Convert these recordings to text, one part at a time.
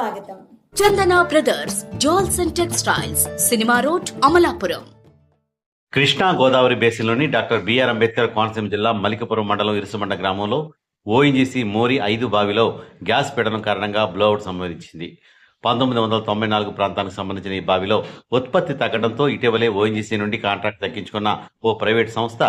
స్వాగతం. Chandana brothers jewels and textiles cinema road Amalapuram. Krishna Godavari బేసిన్లోని doctor BR Ambedkar Konaseema జిల్లా మలికపురం మండలం ఇరుసుమండ గ్రామంలో ఓఎన్జీసీ మోరి ఐదు బావిలో గ్యాస్ పీడనం కారణంగా బ్లోఅవుట్ సంభవించింది. పంతొమ్మిది వందల తొంభై నాలుగు ప్రాంతానికి సంబంధించిన ఈ బావిలో ఉత్పత్తి తగ్గడంతో ఇటీవలే ఓఎన్జీసీ నుండి కాంట్రాక్ట్ దక్కించుకున్న ఓ ప్రైవేట్ సంస్థ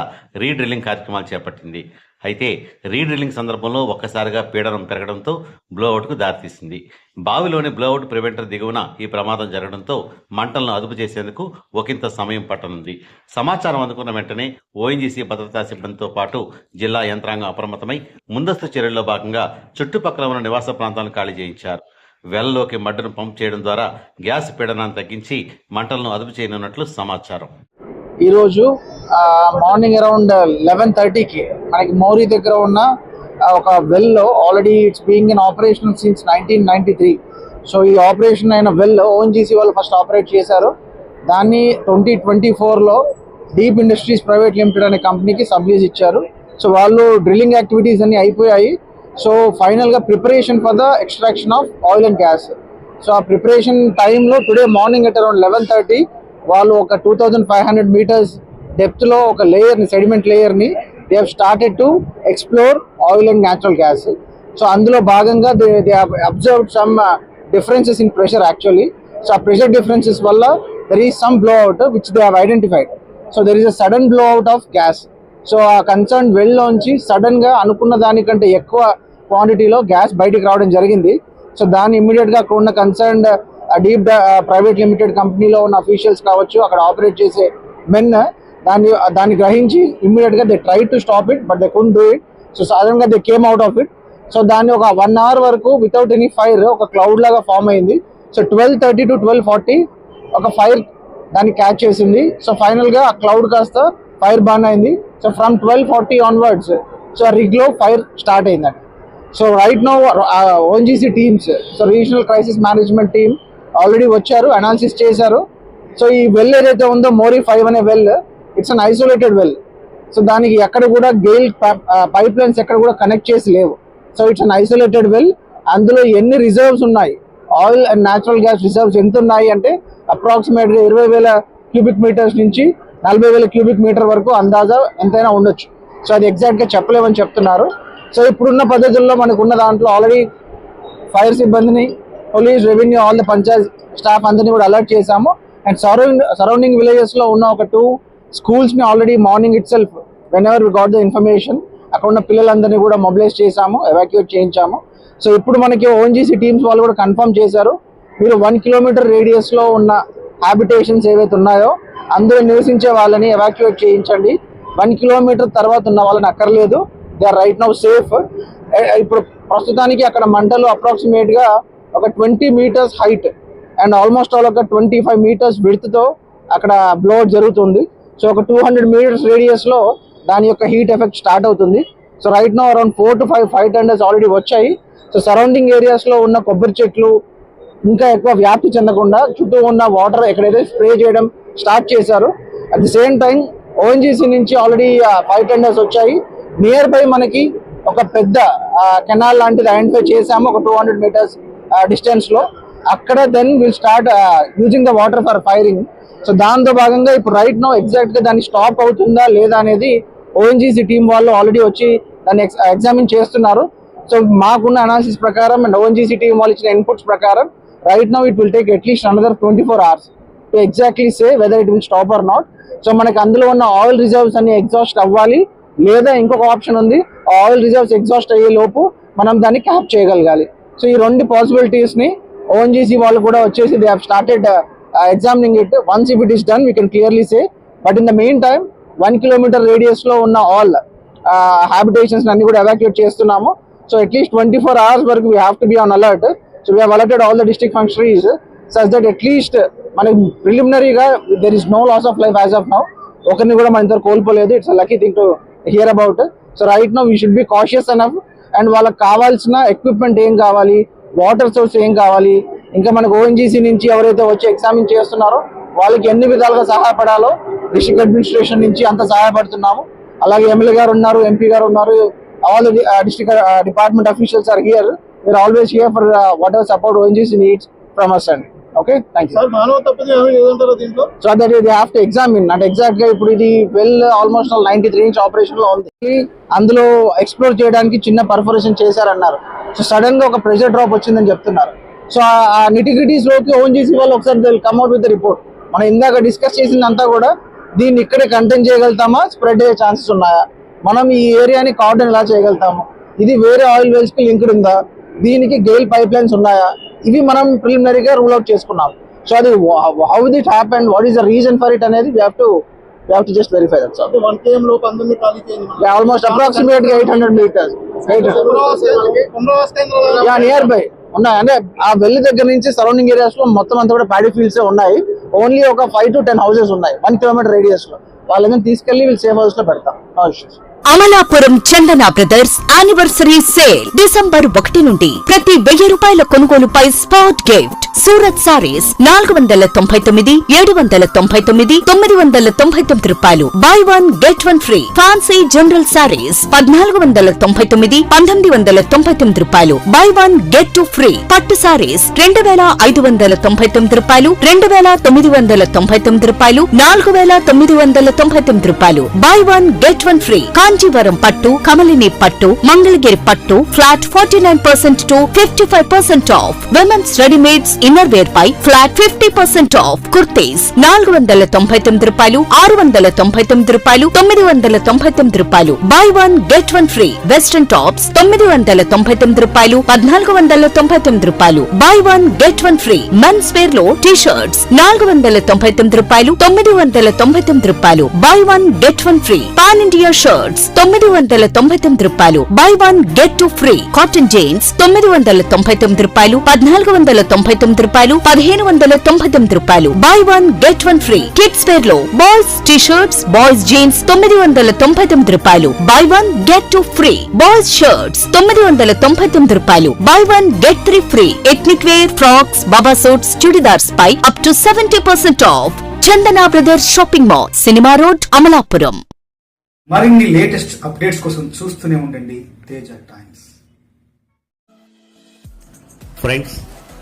రీడ్రిల్లింగ్ కార్యక్రమాలు చేపట్టింది. అయితే రీడ్రిల్లింగ్ సందర్భంలో ఒక్కసారిగా పీడనం పెరగడంతో బ్లోఅవుట్కు దారితీసింది. బావిలోని బ్లోఅవుట్ ప్రివెంటర్ దిగువన ఈ ప్రమాదం జరగడంతో మంటలను అదుపు చేసేందుకు ఒకంత సమయం పట్టనుంది. సమాచారం అందుకున్న వెంటనే ఓఎన్జీసీ భద్రతా సిబ్బందితో పాటు జిల్లా యంత్రాంగం అప్రమత్తమై ముందస్తు చర్యల్లో భాగంగా చుట్టుపక్కల ఉన్న నివాస ప్రాంతాలను ఖాళీ చేయించారు. వెల్లలోకి మడ్డను పంప్ చేయడం ద్వారా గ్యాస్ పీడనాన్ని తగ్గించి మంటలను అదుపు చేయనున్నట్లు సమాచారం. ఈరోజు మార్నింగ్ అరౌండ్ లెవెన్ థర్టీకి మనకి మౌరీ దగ్గర ఉన్న ఒక వెల్లో already it's being in operation since nineteen ninety three so ఈ ఆపరేషన్ అయిన వెల్ ఓఎన్జీసీ వాళ్ళు ఫస్ట్ ఆపరేట్ చేశారు. దాన్ని ట్వంటీ ట్వంటీ ఫోర్లో డీప్ ఇండస్ట్రీస్ ప్రైవేట్ లిమిటెడ్ అనే కంపెనీకి సబ్లీజ్ ఇచ్చారు. సో వాళ్ళు డ్రిల్లింగ్ యాక్టివిటీస్ అన్ని అయిపోయాయి. సో ఫైనల్గా preparation for the extraction of oil and gas so ఆ ప్రిపరేషన్ టైంలో today morning at around eleven thirty వాళ్ళు ఒక two thousand five hundred metres డెప్త్లో ఒక లేయర్ని సెడిమెంట్ లేయర్ని they have started to explore oil and natural gas so అందులో భాగంగా they they observe some differences in pressure actually so ఆ pressure differences వల్ల there is some blow out which they have identified so there is a sudden blow out of gas so ఆ concern వెల్లోంచి సడన్గా అనుకున్న దానికంటే ఎక్కువ క్వాంటిటీలో gas బయటికి రావడం జరిగింది. సో దాన్ని ఇమ్మీడియట్గా అక్కడ ఉన్న కన్సర్న్డ్ డీప్ ప్రైవేట్ లిమిటెడ్ కంపెనీలో ఉన్న అఫీషియల్స్ కావచ్చు అక్కడ ఆపరేట్ చేసే మెన్ దాన్ని దాన్ని గ్రహించి ఇమ్మీడియట్గా they try to stop it but they couldn't do it so సడన్గా they came out of it so దాన్ని ఒక వన్ అవర్ వరకు వితౌట్ ఎనీ ఫైర్ ఒక క్లౌడ్ లాగా ఫామ్ అయింది. So twelve thirty to twelve forty ఒక ఫైర్ దాన్ని catch చేసింది. సో ఫైనల్గా ఆ క్లౌడ్ కాస్త ఫైర్ బర్న్ అయింది. So from twelve forty onwards so రిగ్లో fire start అయిందండి so right now ONGC teams so regional crisis management team already వచ్చారు analysis చేశారు. సో ఈ వెల్ ఏదైతే ఉందో మోరీ ఫైవ్ అనే well it's an isolated well so దానికి ఎక్కడ కూడా గెయిల్ పైప్ లైన్స్ ఎక్కడ కూడా కనెక్ట్ చేసి లేవు. So it's an isolated well అందులో ఎన్ని రిజర్వ్స్ ఉన్నాయి? Oil and natural gas reserves ఎంత ఉన్నాయి అంటే అప్రాక్సిమేట్గా ఇరవై వేల క్యూబిక్ మీటర్స్ నుంచి నలభై వేల క్యూబిక్ మీటర్ వరకు అందాజా ఎంతైనా ఉండొచ్చు. సో అది ఎగ్జాక్ట్గా చెప్పలేమని చెప్తున్నారు. సో ఇప్పుడున్న పద్ధతుల్లో మనకున్న దాంట్లో ఆల్రెడీ ఫైర్ సిబ్బందిని police revenue all the panchayat staff అందరినీ కూడా అలర్ట్ చేశాము. అండ్ సరౌండ్ సరౌండింగ్ విలేజెస్లో ఉన్న ఒక టూ స్కూల్స్ని already morning itself whenever we got the information అక్కడ ఉన్న పిల్లలందరినీ కూడా మొబిలైజ్ చేశాము ఎవాక్యుయేట్ చేయించాము. సో ఇప్పుడు మనకి ఓఎన్జీసీ టీమ్స్ వాళ్ళు కూడా కన్ఫర్మ్ చేశారు. మీరు వన్ కిలోమీటర్ రేడియస్లో ఉన్న హ్యాబిటేషన్స్ ఏవైతే ఉన్నాయో అందులో నివసించే వాళ్ళని ఎవాక్యుయేట్ చేయించండి. వన్ కిలోమీటర్ తర్వాత ఉన్న వాళ్ళని అక్కర్లేదు. They are right now safe ఇప్పుడు ప్రస్తుతానికి అక్కడ మంటలు అప్రాక్సిమేట్గా ఒక twenty metres height and almost all ఒక ట్వంటీ ఫైవ్ మీటర్స్ విడ్త్తో అక్కడ బ్లోఅవుట్ జరుగుతుంది. సో ఒక టూ హండ్రెడ్ మీటర్స్ రేడియస్లో దాని యొక్క హీట్ ఎఫెక్ట్ స్టార్ట్ అవుతుంది. So right now around four to five five tenders already వచ్చాయి. సో సరౌండింగ్ ఏరియాస్లో ఉన్న కొబ్బరి చెట్లు ఇంకా ఎక్కువ వ్యాప్తి చెందకుండా చుట్టూ ఉన్న వాటర్ ఎక్కడైతే స్ప్రే చేయడం స్టార్ట్ చేశారు. At the same time ONGC నుంచి ఆల్రెడీ ఫైవ్ టెండర్స్ వచ్చాయి. నియర్ బై మనకి ఒక పెద్ద uh, కెనాల్ లాంటిది ఐడెంటిఫై చేశాము. ఒక టూ హండ్రెడ్ మీటర్స్ డిస్టెన్స్లో. అక్కడ then will start using the water for firing so దాంతో భాగంగా ఇప్పుడు రైట్ నో ఎగ్జాక్ట్గా దాన్ని స్టాప్ అవుతుందా లేదా అనేది ఓఎన్జీసీ టీం వాళ్ళు ఆల్రెడీ వచ్చి దాన్ని ఎగ్జామిన్ చేస్తున్నారు. సో మాకున్న అనాలిసిస్ ప్రకారం అండ్ ఓఎన్జీసీ టీం వాళ్ళు ఇచ్చిన ఇన్పుట్స్ ప్రకారం right now it will take at least another twenty four hours to exactly say whether it will stop or not so మనకి అందులో ఉన్న ఆయిల్ రిజర్వ్స్ అన్ని ఎగ్జాస్ట్ అవ్వాలి లేదా ఇంకొక ఆప్షన్ ఉంది ఆయిల్ రిజర్వ్స్ ఎగ్జాస్ట్ అయ్యే లోపు మనం దాన్ని క్యాప్ చేయగలగాలి. సో ఈ రెండు పాసిబిలిటీస్ని ఓఎన్జీసీ వాళ్ళు కూడా వచ్చేసి they have started examining it once if it is done we can clearly say but in the main time one kilometre రేడియస్లో ఉన్న ఆల్ హ్యాబిటేషన్స్ అన్ని కూడా ఎవాక్యుయేట్ చేస్తున్నాము. So at least twenty four hours వరకు we have to be on alert so we alerted all the district functionaries such that at least మనకి ప్రిలిమినరీగా there is no loss of life as of now ఒకరిని కూడా మన ఇద్దరు కోల్పోలేదు. It's lucky thing to hear about so right now we should be cautious enough and వాళ్ళకి కావాల్సిన equipment ఏం కావాలి? Water source ఏం కావాలి? ఇంకా మనకు ఓఎన్జీసీ నుంచి ఎవరైతే వచ్చి ఎగ్జామిన్ చేస్తున్నారో వాళ్ళకి ఎన్ని విధాలుగా సహాయపడాలో డిస్ట్రిక్ట్ అడ్మినిస్ట్రేషన్ నుంచి అంత సహాయపడుతున్నాము. అలాగే ఎమ్మెల్యే గారు ఉన్నారు ఎంపీ గారు ఉన్నారు all district department officials are here we're always here for uh, whatever support ONGC needs from us అండి okay thank you so that ఇది టు ఎగ్జామిన్ అంటే ఎగ్జాక్ట్గా ఇప్పుడు ఇది well almost ninety three inch ఆపరేషన్లో ఉంది. అందులో ఎక్స్ప్లోర్ చేయడానికి చిన్న పర్ఫరేషన్ చేశారన్నారు. సో సడన్గా ఒక ప్రెషర్ డ్రాప్ వచ్చిందని చెప్తున్నారు. సో ఆ నిటిగ్రిటీస్లోకి ఓన్ చేసి వాళ్ళు ఒకసారి కమ్అట్ విత్ రిపోర్ట్ మనం ఇందాక డిస్కస్ చేసిందంతా కూడా దీన్ని ఇక్కడే కంటైన్ చేయగలుగుతామా? స్ప్రెడ్ అయ్యే ఛాన్సెస్ ఉన్నాయా? మనం ఈ ఏరియాని కార్డన్ ఎలా చేయగలుగుతాము? ఇది వేరే ఆయిల్ వెల్స్కి లింక్డ్ ఉందా? దీనికి గెయిల్ పైప్ లైన్స్ ఉన్నాయా? ఇవి మనం ప్రిలిమినరీగా రూల్ అవుట్ చేసుకున్నాం. సో అది how did happen what is the reason for it అనేది we have to we have to just verify that sir almost అప్రాక్సిమేట్గా eight hundred meters yeah nearby ఉన్నాయి. అంటే ఆ వెల్లి దగ్గర నుంచి సరౌండింగ్ ఏరియాస్లో మొత్తం అంతా కూడా ప్యాడీ ఫీల్డ్స్ ఉన్నాయి. ఓన్లీ ఒక ఫైవ్ టు టెన్ హౌసెస్ ఉన్నాయి. వన్ కిలోమీటర్ రేడియస్లో. వాళ్ళని తీసుకెళ్ళి వీళ్ళు సేఫ్ హౌస్లో పెడతాం. Amalapuram Chandana brothers anniversary sale December ఒకటి నుండి ప్రతి వెయ్యి రూపాయల కొనుగోలుపై స్పాట్ గేమ్ సూరత్ సారీస్ నాలుగు వందల తొంభై తొమ్మిది ఏడు వందల తొంభై తొమ్మిది తొమ్మిది వందల తొంభై తొమ్మిది రూపాయలు. Buy one get one free fancy general saris పద్నాలుగు వందల తొంభై తొమ్మిది పంతొమ్మిది వందల తొంభై తొమ్మిది రూపాయలు. Buy one get two free పట్టు సారీస్ రెండు వేల ఐదు వందల తొంభై తొమ్మిది రూపాయలు. రెండు వేల తొమ్మిది వందల తొంభై తొమ్మిది రూపాయలు. నాలుగు వేల తొమ్మిది వందల తొంభై తొమ్మిది రూపాయలు. Buy one get one free Kanchivaram పట్టు కమలిని పట్టు మంగళగిరి పట్టు flat forty nine percent to fifty five percent off women's readymades inner wear pi flat fifty percent off kurtis నాలుగు వందల తొంభై తొమ్మిది రూపాయలు ఆరు వందల తొంభై తొమ్మిది రూపాయలు తొమ్మిది వందల తొంభై తొమ్మిది రూపాయలు buy one get one free western tops తొమ్మిది వందల తొంభై తొమ్మిది రూపాయలు పద్నాలుగు వందల తొంభై తొమ్మిది రూపాయలు buy one get one free men's వేర్లో T shirts నాలుగు వందల తొంభై తొమ్మిది రూపాయలు తొమ్మిది వందల తొంభై తొమ్మిది రూపాయలు buy one get one free pan India shirts తొమ్మిది వందల తొంభై తొమ్మిది రూపాయలు buy one get two free cotton jeans తొమ్మిది వందల తొంభై తొమ్మిది రూపాయలు పద్నాలుగు వందల తొంభై తొమ్మిది తొమ్మిది రూపాయలు పదిహేను వందల తొంభై తొమ్మిది రూపాయలు. Buy one get one free kids వేర్లో boys T shirts boys jeans తొమ్మిది వందల తొంభై తొమ్మిది రూపాయలు. Buy one get two free boys shirts తొమ్మిది వందల తొంభై తొమ్మిది రూపాయలు. Buy one get three free ethnic wear frocks baba suits churidars pi up to seventy percent off Chandana brothers shopping mall cinema road Amalapuram మరిన్ని latest updates కోసం చూస్తూనే ఉండండి Teja times. Friends